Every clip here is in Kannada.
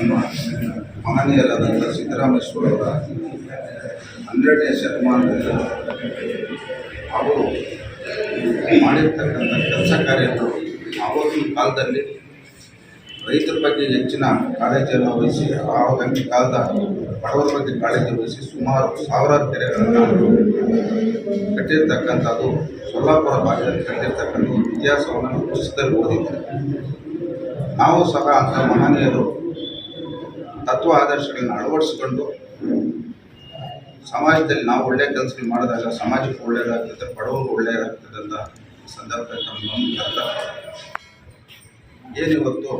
ನಮ್ಮ ಮಹನೀಯರಾದಂಥ ಸಿದ್ದರಾಮೇಶ್ವರವರ ಹನ್ನೆರಡನೇ ಶತಮಾನದಲ್ಲಿ ಅವರು ಮಾಡಿರ್ತಕ್ಕಂಥ ಕೆಲಸ ಕಾರ್ಯಗಳು ಆವಾಗಿನ ಕಾಲದಲ್ಲಿ ರೈತರ ಬಗ್ಗೆ ಹೆಚ್ಚಿನ ಕಾಳಜಿಯನ್ನು ವಹಿಸಿ, ಆವಾಗಿನ ಕಾಲದ ಬಡವರ ಬಗ್ಗೆ ಕಾಳಜಿ ವಹಿಸಿ ಸುಮಾರು ಸಾವಿರಾರು ಕೆರೆಗಳನ್ನು ಕಟ್ಟಿರ್ತಕ್ಕಂಥದ್ದು ಸೊಲ್ಲಾಪುರ ಭಾಗದಲ್ಲಿ ಕಟ್ಟಿರ್ತಕ್ಕಂಥ ಇತಿಹಾಸವನ್ನು ಪುಸ್ತಕದಲ್ಲಿ ಓದಿದ್ದೇವೆ. ನಾವು ಸಹ ಅಂಥ ಮಹನೀಯರು ತತ್ವ ಆದರ್ಶಗಳನ್ನು ಅಳವಡಿಸಿಕೊಂಡು ಸಮಾಜದಲ್ಲಿ ನಾವು ಒಳ್ಳೆಯ ಕೆಲಸ ಮಾಡಿದಾಗ ಸಮಾಜಕ್ಕೆ ಒಳ್ಳೆಯದಾಗ್ತದೆ ಬಡವರು ಒಳ್ಳೆಯದಾಗ್ತದೆ ಅಂತ ಸಂದರ್ಭದಲ್ಲಿ ನಮ್ಮ ಏನು ಏನಿವತ್ತು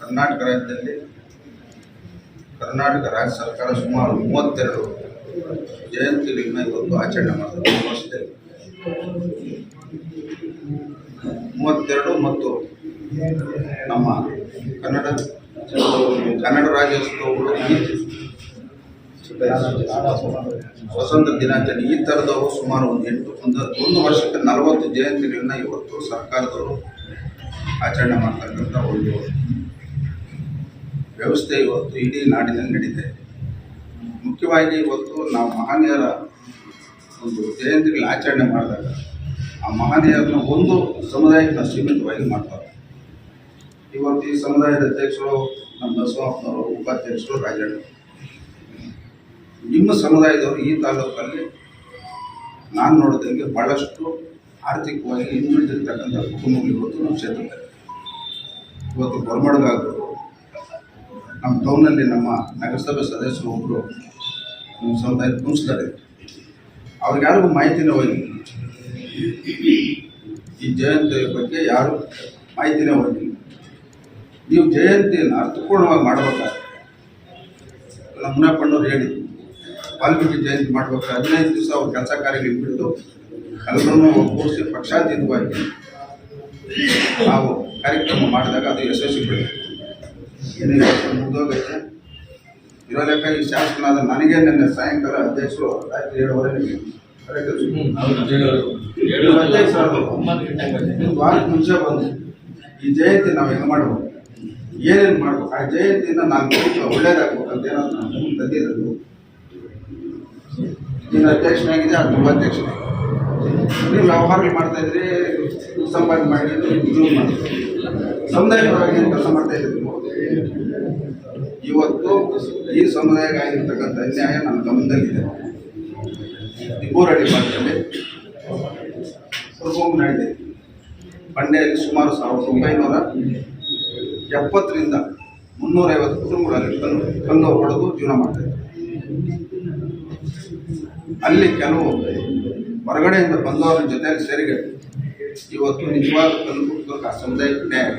ಕರ್ನಾಟಕ ರಾಜ್ಯದಲ್ಲಿ, ಕರ್ನಾಟಕ ರಾಜ್ಯ ಸರ್ಕಾರ ಸುಮಾರು ಮೂವತ್ತೆರಡು ಜಯಂತಿಗಳನ್ನ ಇವತ್ತು ಆಚರಣೆ ಮಾಡಿದೆ ಮೂವತ್ತೆರಡು ಮತ್ತು ನಮ್ಮ ಕನ್ನಡ ಕನ್ನಡ ರಾಜ್ಯೋತ್ಸವಗಳು ಸ್ವತಂತ್ರ ದಿನಾಚರಣೆ ಈ ಥರದವರು ಸುಮಾರು ಒಂದು ಎಂಟು, ಒಂದು ಒಂದು ವರ್ಷಕ್ಕೆ ನಲವತ್ತು ಜಯಂತಿಗಳನ್ನ ಇವತ್ತು ಸರ್ಕಾರದವರು ಆಚರಣೆ ಮಾಡ್ತಕ್ಕಂಥ ಒಂದು ವ್ಯವಸ್ಥೆ ಇವತ್ತು ಇಡೀ ನಾಡಿನಲ್ಲಿ ನಡೀತಾ ಮುಖ್ಯವಾಗಿ ಇವತ್ತು ನಾವು ಮಹನೀಯರ ಒಂದು ಜಯಂತಿಗಳ ಆಚರಣೆ ಮಾಡಿದಾಗ ಆ ಮಹನೀಯರನ್ನ ಒಂದು ಸಮುದಾಯಕ್ಕೆ ಸೀಮಿತವಾಗಿ ಮಾಡ್ತಾರೆ. ಇವತ್ತು ಈ ಸಮುದಾಯದ ಅಧ್ಯಕ್ಷರು, ನಮ್ಮ ಬಸವಪ್ಪನವರು ಉಪಾಧ್ಯಕ್ಷರು, ರಾಜಣ್ಣ. ನಿಮ್ಮ ಸಮುದಾಯದವರು ಈ ತಾಲೂಕಲ್ಲಿ ನಾನು ನೋಡಿದಂಗೆ ಭಾಳಷ್ಟು ಆರ್ಥಿಕವಾಗಿ ಹಿಂದುಳಿದಿರ್ತಕ್ಕಂಥ ಕುಟುಂಬಗಳು ಇವತ್ತು ನಮ್ಮ ಕ್ಷೇತ್ರದಲ್ಲಿ. ಇವತ್ತು ಗೊರಮಡಗಾಗರು ನಮ್ಮ ಟೌನಲ್ಲಿ ನಮ್ಮ ನಗರಸಭೆ ಸದಸ್ಯರು ಒಬ್ಬರು ನಮ್ಮ ಸಮುದಾಯಕ್ಕೆ ಇದ್ರು ಅವ್ರಿಗೆ ಯಾರಿಗೂ ಮಾಹಿತಿನೇ ಹೋಗಿಲ್ಲ. ಈ ಜಯಂತಿ ಬಗ್ಗೆ ಯಾರು ಮಾಹಿತಿನೇ ಹೋಗಿಲ್ಲ. ನೀವು ಜಯಂತಿಯನ್ನು ಅರ್ಥಪೂರ್ಣವಾಗಿ ಮಾಡಬೇಕಾದ್ರೆ. ನಮ್ಮ ಮುನಪ್ಪಣ್ಣವ್ರು ಹೇಳಿ ವಾಲ್ಮೀಕಿ ಜಯಂತಿ ಮಾಡಬೇಕು ಹದಿನೈದು ದಿವಸ ಅವ್ರ ಕೆಲಸ ಕಾರ್ಯಗಳಿಗೆ ಬಿಟ್ಟು ಎಲ್ಲರನ್ನೂ ಕೂರಿಸಿ ಪಕ್ಷಾತೀತವಾಗಿ ನಾವು ಕಾರ್ಯಕ್ರಮ ಮಾಡಿದಾಗ ಅದು ಯಶಸ್ವಿ ಬೆಳೆಯಿತು ಏನೇ ಮುಗಿದೋಗುತ್ತೆ. ಇರೋ ಲೆಕ್ಕ ಈ ಶಾಸಕನಾದ ನನಗೆ ನಿನ್ನೆ ಸಾಯಂಕಾಲ ಅಧ್ಯಕ್ಷರು ರಾತ್ರಿ ಏಳುವರೆಗೆ ಒಂದು ವಾರಕ್ಕೆ ಮುಂಚೆ ಬಂದು. ಈ ಜಯಂತಿ ನಾವು ಹೆಂಗೆ ಮಾಡ್ಬೇಕು? ಏನೇನು ಮಾಡಬೇಕು? ಆ ಜಯಂತಿಯಿಂದ ನಾನು ನೋಡಿ ಒಳ್ಳೇದಾಗ್ಬೇಕು ಅಂತ ಏನೋ ನಾನು ಮುಂದೆ ತಂದಿದ್ದು ನೀನು ಅಧ್ಯಕ್ಷನಾಗಿದೆ ಅದು ಉಪಾಧ್ಯಕ್ಷನಾಗಿದೆ ನೀವು ವ್ಯವಹಾರಗಳು ಮಾಡ್ತಾ ಇದ್ರಿ, ಸಂಪಾದನೆ ಮಾಡಿ ಇದು ಮಾಡಿ ಸಮುದಾಯ ಪರವಾಗಿ ಏನು ಕೆಲಸ ಮಾಡ್ತಾ ಇದ್ದೀವಿ ನೀವು? ಇವತ್ತು ಈ ಸಮುದಾಯಕ್ಕೆ ಆಗಿರ್ತಕ್ಕಂಥ ಅನ್ಯಾಯ ನನ್ನ ಗಮನದಲ್ಲಿದೆ. ಬೋರಡಿ ಭಾಗದಲ್ಲಿ ಕುರುಬೊಂಬು ನಡೆದಿದೆ ಬಂಡೆಯಲ್ಲಿ ಸುಮಾರು ಸಾವಿರದ ಒಂಬೈನೂರ ಎಪ್ಪತ್ತರಿಂದ ಮುನ್ನೂರೈವತ್ತು ಕುಟುಂಬಗಳಲ್ಲಿ ಕಲ್ಲು ಕಲ್ಲು ಹೊಡೆದು ಜೀವನ ಮಾಡ್ತಾರೆ. ಅಲ್ಲಿ ಕೆಲವು ಹೊರಗಡೆಯಿಂದ ಬಂದವರ ಜೊತೆಯಲ್ಲಿ ಸೇರಿಗೆ ಇವತ್ತು ನಿಜವಾದ ಆ ಸಮುದಾಯಕ್ಕೆ ನ್ಯಾಯ.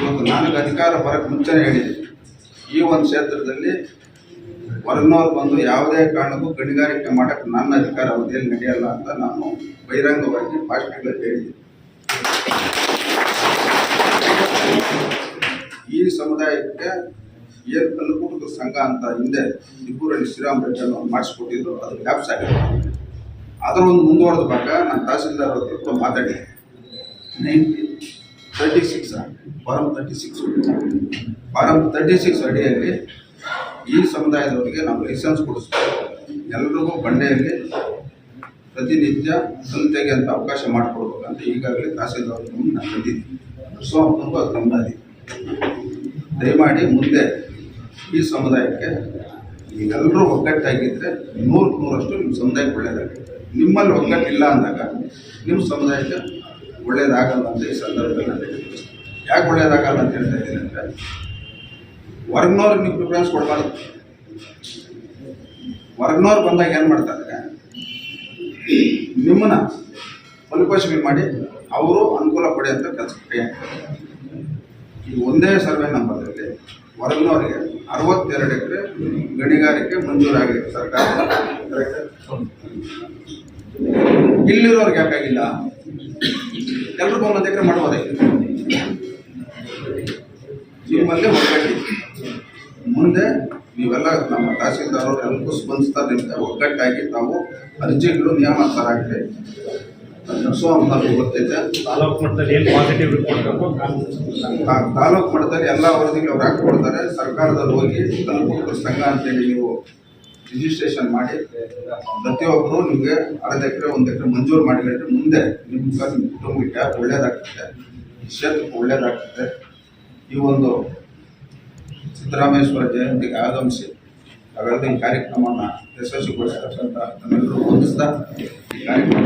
ಇವತ್ತು ನನಗೆ ಅಧಿಕಾರ ಬರಕ್ಕೆ ಮುಂಚೆನೇ ಹೇಳಿದೆ. ಈ ಒಂದು ಕ್ಷೇತ್ರದಲ್ಲಿ ಹೊರಗಿನವ್ರು ಬಂದು ಯಾವುದೇ ಕಾರಣಕ್ಕೂ ಗಣಿಗಾರಿಕೆ ಮಾಡೋಕ್ಕೆ ನನ್ನ ಅಧಿಕಾರ ಅವಧಿಯಲ್ಲಿ ನಡೆಯಲ್ಲ ಅಂತ ನಾನು ಬಹಿರಂಗವಾಗಿ ಭಾಷಣಗಳಲ್ಲಿ ಹೇಳಿದ್ದೆ ಈ ಸಮುದಾಯಕ್ಕೆ ಏನು ಕಲ್ಲುಕುಟುಂಬ ಸಂಘ ಅಂತ ಹಿಂದೆ ಇಬ್ಬರಲ್ಲಿ ಶ್ರೀರಾಮ್ ರೆಡ್ಡಿ ಅನ್ನೋ ಮಾಡಿಸ್ಕೊಟ್ಟಿದ್ರು. ಅದು ಲ್ಯಾಪ್ಸ್ ಆಗಿದೆ. ಅದರ ಒಂದು ಮುಂದುವರೆದ ಭಾಗ ನಾನು ತಹಸೀಲ್ದಾರ್ ಹತ್ರ ಮಾತಾಡಿ nineteen thirty six form thirty six form thirty six ಅಡಿಯಲ್ಲಿ ಈ ಸಮುದಾಯದವರಿಗೆ ನಾವು ಲೈಸೆನ್ಸ್ ಕೊಡಿಸ್ಬೇಕು. ಎಲ್ರಿಗೂ ಬಂಡೆಯಲ್ಲಿ ಪ್ರತಿನಿತ್ಯ ಸಂತೆಗೆ ಅಂತ ಅವಕಾಶ ಮಾಡಿಕೊಡ್ಬೇಕಂತ ಈಗಾಗಲೇ ತಹಸೀಲ್ದಾರ್ ನಾನು ಬಂದಿದ್ದೀನಿ. ಸೊ ತುಂಬ ಗಮನದಿ ದಯಮಾಡಿ ಮುಂದೆ ಈ ಸಮುದಾಯಕ್ಕೆ ನೀವೆಲ್ಲರೂ ಒಗ್ಗಟ್ಟಾಗಿದ್ದರೆ ನೂರಕ್ಕೆ ನೂರಷ್ಟು ನಿಮ್ಮ ಸಮುದಾಯಕ್ಕೆ ಒಳ್ಳೆಯದಾಗುತ್ತೆ ನಿಮ್ಮಲ್ಲಿ ಒಗ್ಗಟ್ಟಿಲ್ಲ ಅಂದಾಗ ನಿಮ್ಮ ಸಮುದಾಯಕ್ಕೆ ಒಳ್ಳೆಯದಾಗಲ್ಲ ಅಂತ ಈ ಸಂದರ್ಭದಲ್ಲಿ ನಾನು ಯಾಕೆ ಒಳ್ಳೆಯದಾಗಲ್ಲ ಅಂತ ಹೇಳ್ತಾ ಇದ್ದೀನಿ ಅಂದರೆ ಹೊರಗ್ನವ್ರಿಗೆ ನೀವು ಪ್ರಿಫರೆನ್ಸ್ ಕೊಡಬಾರ್ದು. ಹೊರಗ್ನವ್ರು ಬಂದಾಗ ಏನು ಮಾಡ್ತಾರೆ ನಿಮ್ಮನ್ನ ಬಲಿಪೋಷಣೆ ಮಾಡಿ ಅವರು ಅನುಕೂಲ ಪಡೆಯುವಂಥ ಕೆಲಸಕ್ಕೆ ಕೈ ಈ ಒಂದೇ ಸರ್ವೆ ನಂಬರ್ದಲ್ಲಿ ಹೊರಗಿನವರಿಗೆ ಅರವತ್ತೆರಡು ಎಕರೆ ಗಣಿಗಾರಿಕೆ ಮಂಜೂರಾಗಿದೆ ಸರ್ಕಾರ. ಇಲ್ಲಿರೋರಿಗೆ ಯಾಕಾಗಿಲ್ಲ? ಎಲ್ರಿಗೂ ಒಂದೊಂದು ಎಕರೆ ಮಾಡುವುದೇ? ನಿಮ್ಮಲ್ಲೇ ಒಗ್ಗಟ್ಟಿ ಮುಂದೆ ನೀವೆಲ್ಲ ನಮ್ಮ ತಹಸೀಲ್ದಾರ್ ಎಲ್ಲರಿಗೂ ಸ್ಪಂದಿಸ್ತಾರೆ ಒಗ್ಗಟ್ಟಾಗಿ ತಾವು ಅರ್ಜಿಗಳು, ನಿಯಮಾನುಸಾರ ಹಾಕಿ ಗೊತ್ತೈತೆ. ತಾಲೂಕು ಮಟ್ಟದಲ್ಲಿ ಏನು ಪಾಸಿಟಿವ್ ತಾಲೂಕು ಮಟ್ಟದಲ್ಲಿ ಎಲ್ಲ ವರದಿಗಳು ಅವ್ರು ಕೊಡ್ತಾರೆ ಸರ್ಕಾರದಲ್ಲಿ ಹೋಗಿ ತಲುಪುರ ಸಂಘ ಅಂತೇಳಿ ನೀವು ರಿಜಿಸ್ಟ್ರೇಷನ್ ಮಾಡಿ ಪ್ರತಿಯೊಬ್ಬರು ನಿಮಗೆ ಅರ್ಧ ಎಕರೆ ಒಂದು ಎಕರೆ ಮಂಜೂರು ಮಾಡಿದ್ರೆ ಮುಂದೆ ನಿಮ್ಗೆ ನಿಮ್ಮ ಕುಟುಂಬಕ್ಕೆ ಒಳ್ಳೇದಾಗ್ತದೆ. ಕ್ಷೇತ್ರಕ್ಕೆ ಒಳ್ಳೇದಾಗ್ತದೆ. ಈ ಒಂದು ಸಿದ್ದರಾಮೇಶ್ವರ ಜಯಂತಿಗೆ ಆಗಮಿಸಿ ಅವೆಲ್ಲ ಈ ಕಾರ್ಯಕ್ರಮವನ್ನು ಯಶಸ್ವಿಗೊಳಿಸ್ತಕ್ಕಂಥ ನಮ್ಮೆಲ್ಲರೂ ಹೊಂದಿಸ್ತಾ ಈ ಕಾರ್ಯಕ್ರಮ